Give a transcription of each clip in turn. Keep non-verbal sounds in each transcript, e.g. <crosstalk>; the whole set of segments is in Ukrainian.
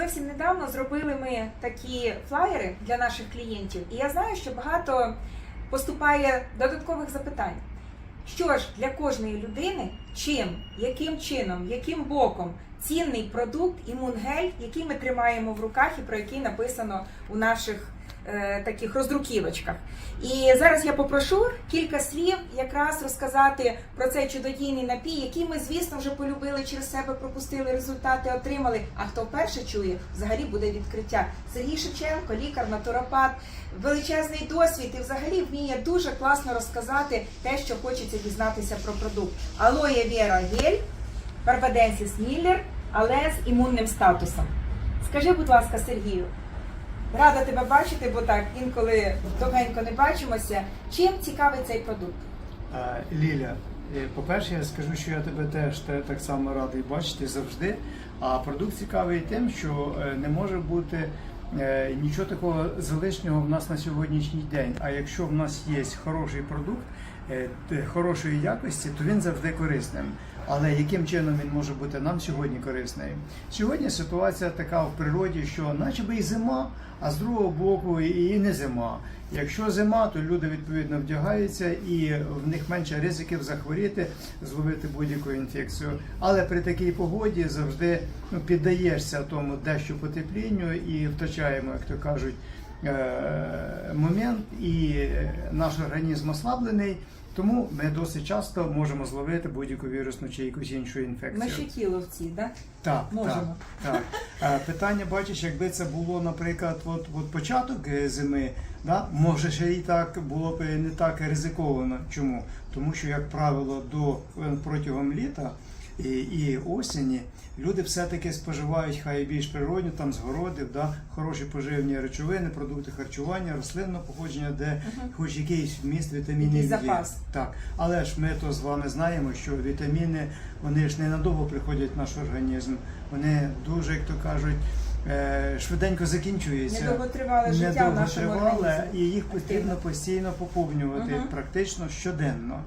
Зовсім недавно зробили ми такі флаєри для наших клієнтів, і я знаю, що багато поступає додаткових запитань. Що ж для кожної людини, чим, яким чином, яким боком цінний продукт імунгель, який ми тримаємо в руках і про який написано у наших таких роздруківочках. І зараз я попрошу кілька слів якраз розказати про цей чудодійний напій, який ми, звісно, вже полюбили через себе, пропустили результати, отримали. А хто вперше чує, взагалі буде відкриття. Сергій Шевченко, лікар, натуропат, величезний досвід і взагалі вміє дуже класно розказати те, що хочеться дізнатися про продукт. Алоє Віра Гель, Барбаденсіс Міллер, але з імунним статусом. Скажи, будь ласка, Сергію, рада тебе бачити, бо так інколи довгенько не бачимося. Чим цікавий цей продукт? Ліля, е, по-перше, я скажу, що я тебе теж так само радий бачити завжди. А продукт цікавий тим, що е, не може бути е, нічого такого залишнього в нас на сьогоднішній день. А якщо в нас є хороший продукт хорошої якості, то він завжди корисним. Але яким чином він може бути нам сьогодні корисний? Сьогодні ситуація така в природі, що наче би і зима, а з другого боку і і не зима. Якщо зима, то люди відповідно вдягаються і в них менше ризиків захворіти, зловити будь-яку інфекцію. Але при такій погоді завжди ну, піддаєшся тому дещо потеплінню і втрачаємо, як то кажуть, е, момент, і е, наш організм ослаблений. Тому ми досить часто можемо зловити будь-яку вірусну чи якусь іншу інфекцію. Нашутіловці, да? Так, Можемо. Так, так. Е, Питання, бачиш, якби це було, наприклад, от, от початок е, зими, да, може ще і так було б не так ризиковано. Чому? Тому що, як правило, до е, протягом літа і, осені люди все-таки споживають хай більш природні, там з городів, да, хороші поживні речовини, продукти харчування, рослинного походження, де хоч якийсь вміст вітамінів є. запас. Так, але ж ми то з вами знаємо, що вітаміни вони ж ненадовго приходять в наш організм. Вони дуже, як то кажуть, швиденько закінчуються. Недовготривале життя в нашому тривале, і їх потрібно постійно поповнювати Мгм. практично щоденно.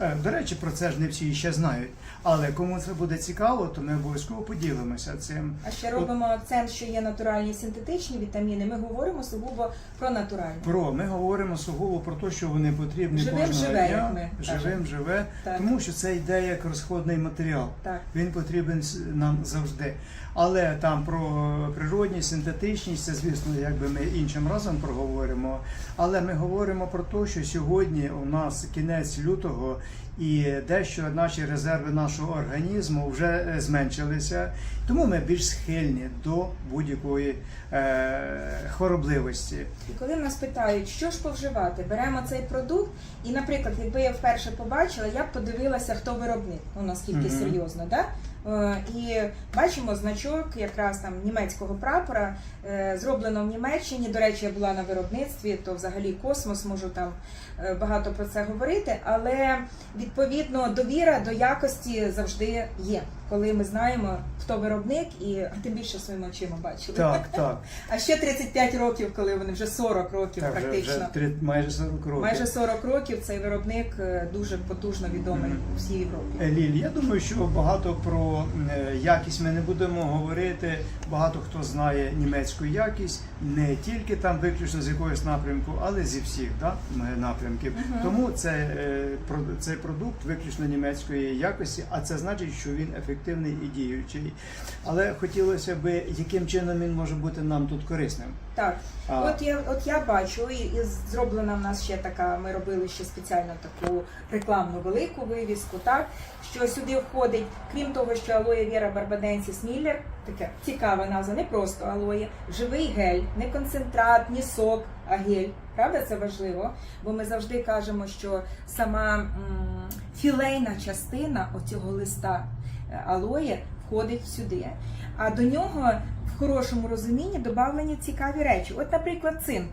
Е, До речі, про це ж не всі ще знають. Але кому це буде цікаво, то ми обов'язково поділимося цим. А ще робимо акцент, що є натуральні синтетичні вітаміни. Ми говоримо сугубо про натуральні. Про ми говоримо сугубо про те, що вони потрібні Живим кожного живе, дня, ми живим кажемо. живе, Так. тому що це йде як розходний матеріал. Так. Він потрібен с- нам завжди. Але там про природність, синтетичність, це звісно, якби ми іншим разом проговоримо. Але ми говоримо про те, що сьогодні у нас кінець лютого і дещо наші резерви нашого організму вже е, зменшилися, тому ми більш схильні до будь-якої е, хворобливості. І коли нас питають, що ж повживати, беремо цей продукт, і, наприклад, якби я вперше побачила, я б подивилася, хто виробник, ну наскільки Мгм. серйозно, да? Е, І бачимо значок якраз там німецького прапора, е, зроблено в Німеччині. До речі, я була на виробництві, то взагалі космос, можу там е, багато про це говорити. Але відповідно довіра до якості завжди є, коли ми знаємо, хто виробник, і тим більше своїми очима бачили. Так, так. <laughs> А ще 35 років, коли вони вже 40 років так практично. вже три, майже 40 років. Майже 40 років цей виробник е, дуже потужно відомий Мгм. у всій Європі. Е, Ліль, я думаю, що багато про е, якість ми не будемо говорити. Багато хто знає німецьку якість, не тільки там виключно з якогось напрямку, але зі всіх да, напрямків. Мгм. Тому це, цей продукт виключно німецької якості, а це значить, що він ефективний і діючий. Але хотілося б, яким чином він може бути нам тут корисним. Так, А. от я от я бачу, і, і зроблена в нас ще така. Ми робили ще спеціально таку рекламну велику вивіску. Так що сюди входить, крім того, що алоє Віра Барбаденсіс Міллер, таке цікава назва, не просто алоє, живий гель, не концентрат, ні сок, а гель. Правда, це важливо, бо ми завжди кажемо, що сама м, філейна частина оцього листа алоє входить сюди. А до нього в хорошому розумінні додавлені цікаві речі. От, наприклад, цинк.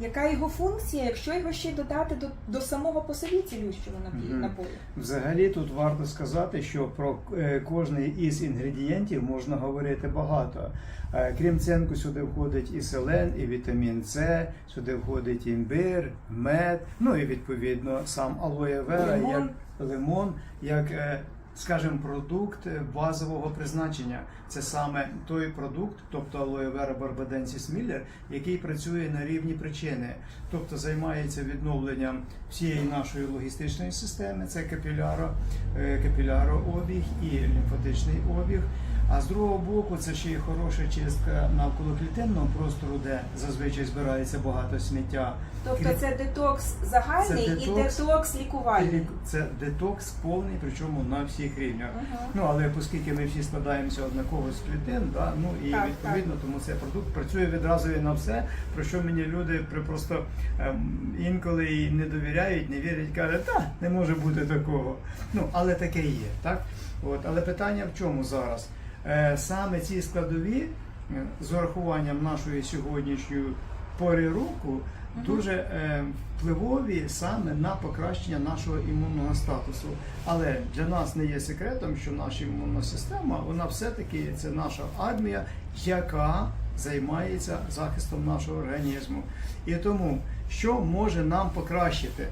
Яка його функція, якщо його ще додати до, до самого по собі цілющого напою? Взагалі тут варто сказати, що про е, кожний із інгредієнтів можна говорити багато. Е, Крім цинку, сюди входить і селен, і вітамін С, сюди входить імбир, мед, ну і відповідно сам алоє вера, Лимон. як лимон, як е, скажімо, продукт базового призначення. Це саме той продукт, тобто Vera Barbadensis Miller, який працює на рівні причини, тобто займається відновленням всієї нашої логістичної системи, це капіляро, е, капілярообіг і лімфатичний обіг. А з другого боку, це ще й хороша чистка навколоклітинного простору, де зазвичай збирається багато сміття. Тобто Клі- це детокс загальний Це і детокс. детокс лікувальний. Це детокс повний, причому на всіх рівнях. Мгм. Ну але оскільки ми всі складаємося однаково з клітин, да, ну і Так, відповідно тому цей продукт працює відразу і на все, про що мені люди просто ем, інколи і не довіряють, не вірять, кажуть, та не може бути такого. Ну але таке є, так? От, але питання в чому зараз? Е, саме ці складові е, з урахуванням нашої сьогоднішньої пори року дуже е, впливові саме на покращення нашого імунного статусу. Але для нас не є секретом, що наша імунна система, вона все-таки це наша армія, яка займається захистом нашого організму. І тому, що може нам покращити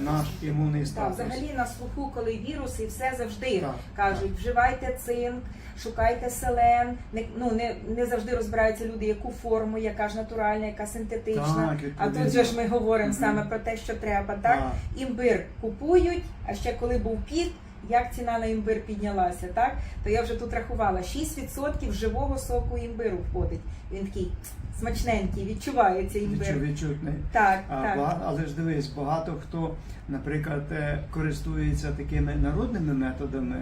наш імунний Так, взагалі на слуху, коли вірус і все завжди Так, кажуть, вживайте цинк, шукайте селен. Не, ну, не, не завжди розбираються люди, яку форму, яка ж натуральна, яка синтетична. Так, а тут же ж ми говоримо саме про те, що треба. Так? Так. Імбир купують, а ще коли був пік, як ціна на імбир піднялася, так? То я вже тут рахувала, 6% живого соку імбиру входить. Він такий смачненький, відчувається імбир. Відчу- відчутний. Так, А, так. ба- але ж дивись, багато хто, наприклад, е, користується такими народними методами,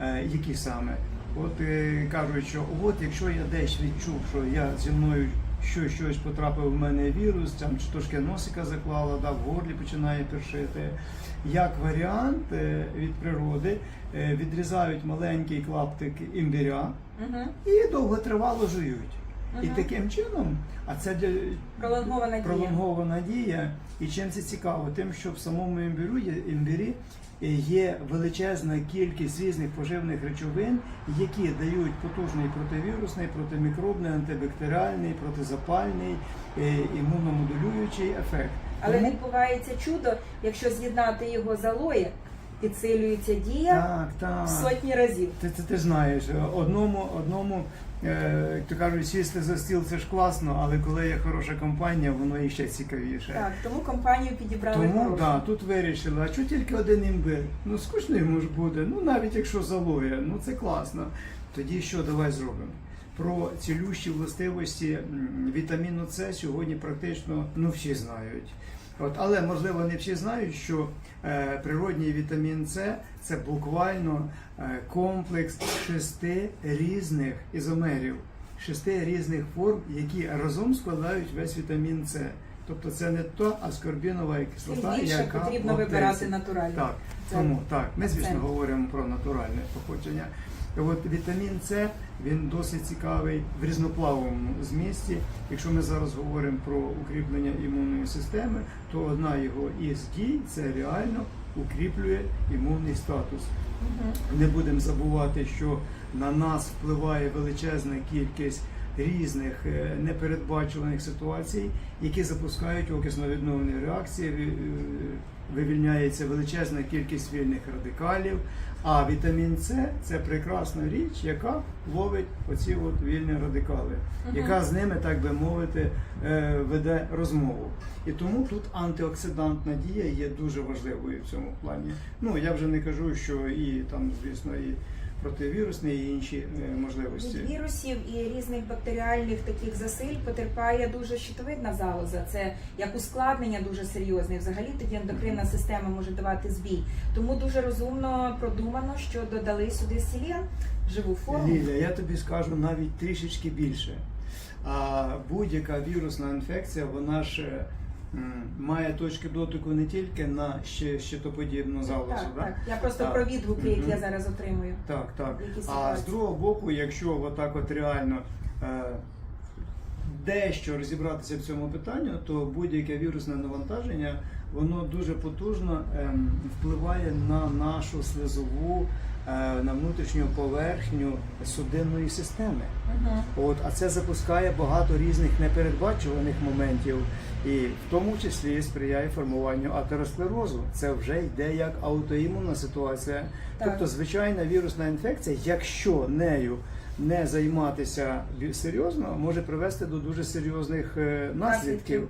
е, які саме. От е, кажуть, що от якщо я десь відчув, що я зі мною що щось потрапив в мене вірус, там чи трошки носика заклала, да, в горлі починає першити. Як варіант від природи е, відрізають маленький клаптик імбиря Угу. і довготривало жують. І таким чином, а це для Пролонгована дія. пролонгована дія. І чим це цікаво? Тим, що в самому імбірі е, є величезна кількість різних поживних речовин, які дають потужний противірусний, протимікробний, антибактеріальний, протизапальний, е, імуномодулюючий ефект. Але Тому- відбувається чудо, якщо з'єднати його з алоє, підсилюється дія так, так. в сотні разів. Ти, ти, ти знаєш, одному, одному, як то кажуть, сісти за стіл це ж класно, але коли є хороша компанія, воно і ще цікавіше. Так, тому компанію підібрали Тому да, тут вирішили, а що тільки один імбир? Ну скучно йому ж буде. Ну навіть якщо залоє, ну це класно. Тоді що давай зробимо? Про цілющі властивості вітаміну С сьогодні практично ну всі знають. От, але можливо не всі знають, що е, природній вітамін С це буквально е, комплекс шести різних ізомерів, шести різних форм, які разом складають весь вітамін С. Тобто це не то аскорбінова кислота, більше яка потрібно вибирати натуральну. Так, Це тому так, ми звісно говоримо про натуральне походження. І От вітамін С він досить цікавий в різноплавовому змісті. Якщо ми зараз говоримо про укріплення імунної системи, то одна його із дій це реально укріплює імунний статус. Не будемо забувати, що на нас впливає величезна кількість різних е, непередбачуваних ситуацій, які запускають окисно-відновні реакції. Ві- Вивільняється величезна кількість вільних радикалів. А вітамін С це прекрасна річ, яка ловить оці от вільні радикали, яка з ними, так би мовити, е, веде розмову. І тому тут антиоксидантна дія є дуже важливою в цьому плані. Ну я вже не кажу, що і там, звісно, і противірусні, і інші е, можливості. Від вірусів і різних бактеріальних таких засиль потерпає дуже щитовидна залоза. Це як ускладнення дуже серйозне. Взагалі тоді ендокринна система може давати збій. Тому дуже розумно продумано, що додали сюди селен, живу форму. Ліля, я тобі скажу навіть трішечки більше. А будь-яка вірусна інфекція, вона ж е, має точки дотику не тільки на ще щитоподібну залозу. Так, да? так. Я просто Так. про відгуки, які Мгм. я зараз отримую. Так, так. А з другого боку, якщо отак от реально е, дещо розібратися в цьому питанню, то будь-яке вірусне навантаження воно дуже потужно ем, впливає на нашу слизову е, на внутрішню поверхню судинної системи. Мгм. От, а це запускає багато різних непередбачуваних моментів, і в тому числі сприяє формуванню атеросклерозу. Це вже йде як аутоімунна ситуація. Так. Тобто, звичайна вірусна інфекція, якщо нею не займатися серйозно, може привести до дуже серйозних е, наслідків. Наслідків.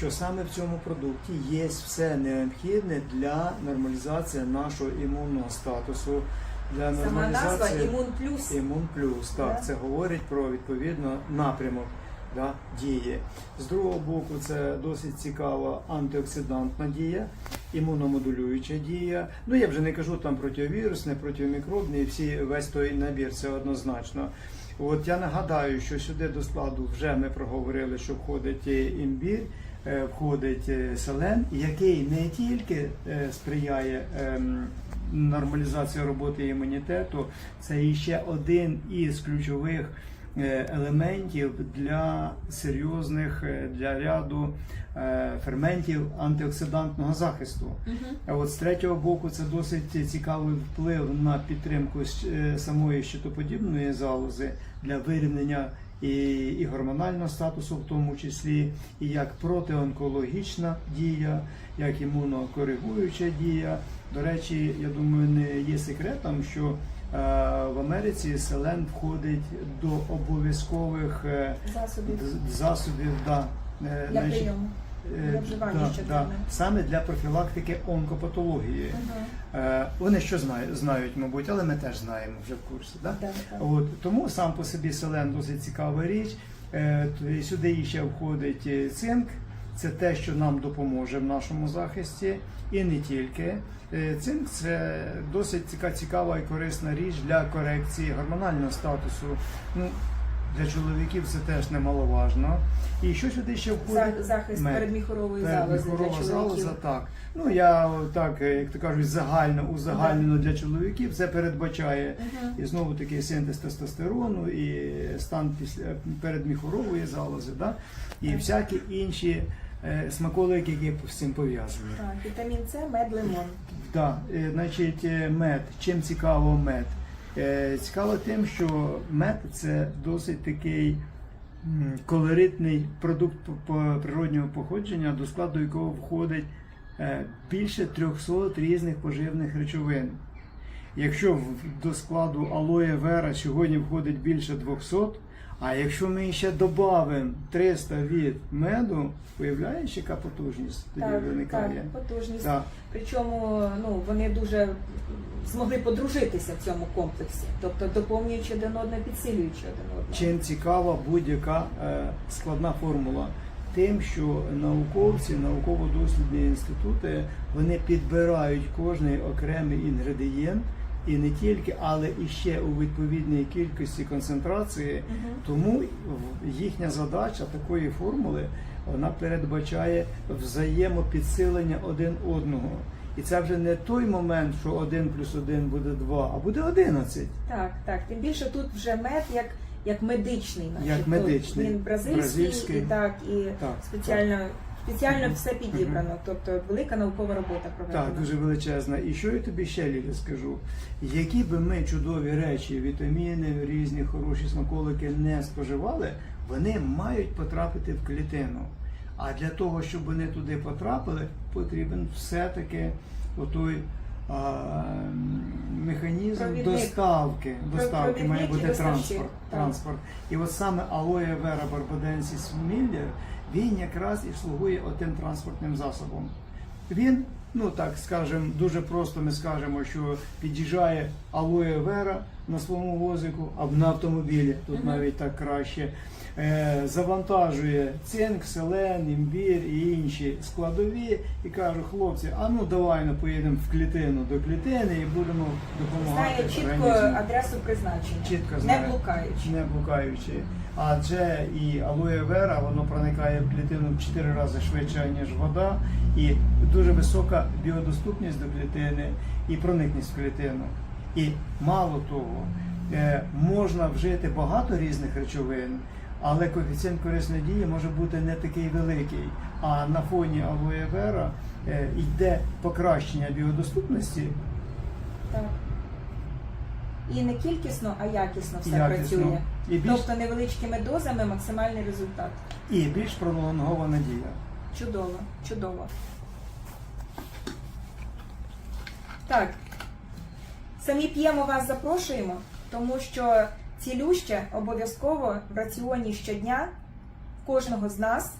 Що саме в цьому продукті є все необхідне для нормалізації нашого імунного статусу, для Сама назва імун плюс. Імун плюс, так, Да. це говорить про відповідно напрямок да, дії. З другого боку, це досить цікава антиоксидантна дія, імуномодулююча дія. Ну я вже не кажу там противірусне, протимікробне, і всі весь той набір, це однозначно. От я нагадаю, що сюди до складу вже ми проговорили, що входить імбір, входить е, селен, який не тільки е, сприяє ем, нормалізації роботи імунітету, це ще один із ключових е, елементів для серйозних е, для ряду е, ферментів антиоксидантного захисту. А от з третього боку це досить цікавий вплив на підтримку е, самої щитоподібної залози для вирівняння і, і гормонального статусу, в тому числі, і як протионкологічна дія, як імунокоригуюча дія. До речі, я думаю, не є секретом, що е, в Америці селен входить до обов'язкових е, Засобів засобів да, е, для значить, прийому. Е, Для вживання да, да. Саме для профілактики онкопатології. Мгм. Е, Вони що знають, знають, мабуть, але ми теж знаємо вже в курсі. Да? Да. От, тому сам по собі селен досить цікава річ. Е, Сюди ще входить е, цинк. Це те, що нам допоможе в нашому захисті, і не тільки. Е, Цинк це досить цікава і корисна річ для корекції гормонального статусу. Ну, для чоловіків це теж немаловажно. І що сюди ще входить? За- Захист Мед. передміхорової залози для Передміхорова чоловіків. залоза, так. Ну я так, е, як то кажуть, загально узагальнено для чоловіків. Це передбачає Мгм. і знову таки синтез тестостерону, і стан після передміхорової залози, да? і всякі інші е, смаколики, які з цим пов'язані. Так, вітамін С, мед, лимон. Да, е, значить, е, мед. Чим цікаво мед? Е, Цікаво тим, що мед це досить такий колоритний продукт природнього походження, до складу якого входить е, більше 300 різних поживних речовин. Якщо до складу алоє вера сьогодні входить більше 200, а якщо ми ще додамо 300 від меду, уявляєш, яка потужність тоді Так, виникає? так, потужність. Так. Причому ну, вони дуже змогли подружитися в цьому комплексі, тобто доповнюючи один одного, підсилюючи один одного. Чим цікава будь-яка е, складна формула? Тим, що науковці, науково-дослідні інститути вони підбирають кожний окремий інгредієнт і не тільки, але і ще у відповідній кількості концентрації. Мгм. Тому в- їхня задача такої формули вона передбачає взаємопідсилення один одного. І це вже не той момент, що один плюс один буде два, а буде одинадцять. Так, так. Тим більше тут вже мед як, як медичний, наче. Як медичний. Він бразильський, Бразильський. і так, і Так, спеціально, спеціально Мгм. все підібрано. Тобто велика наукова робота проведена. Так, дуже величезна. І що я тобі ще Ліля скажу? Які би ми чудові речі, вітаміни, різні хороші смаколики не споживали, вони мають потрапити в клітину. А для того, щоб вони туди потрапили, потрібен все-таки отой а, механізм Провідник. доставки. Доставки провідник має бути доставщик. транспорт. Транспорт. І от саме алоє вера барбаденсіс міллер, він якраз і слугує отим транспортним засобом. Він, ну так скажемо, дуже просто ми скажемо, що під'їжджає алоє вера на своєму возику, а на автомобілі, тут навіть так краще. Е, завантажує цинк, селен, імбір і інші складові і каже, хлопці, а ну давай ну, поїдемо в клітину до клітини і будемо допомагати. Знає чітко організму». адресу призначення, Чітко знає. не блукаючи. не блукаючи. Адже і алоє вера воно проникає в клітину в 4 рази швидше, ніж вода, і дуже висока біодоступність до клітини і проникність в клітину. І мало того, е, можна вжити багато різних речовин, але коефіцієнт корисної дії може бути не такий великий. А на фоні алоє вера е, йде покращення біодоступності Так. і не кількісно, а якісно все Якісно. працює. І більш, Тобто невеличкими дозами максимальний результат. і більш пролонгована дія. Чудово, чудово. Так. Самі п'ємо вас запрошуємо, тому що цілюще обов'язково в раціоні щодня кожного з нас.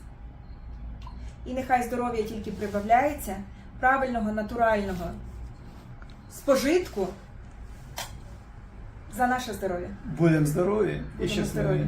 І нехай здоров'я тільки прибавляється, правильного, натурального спожитку за наше здоров'я. Будемо здорові і щасливі. здорові.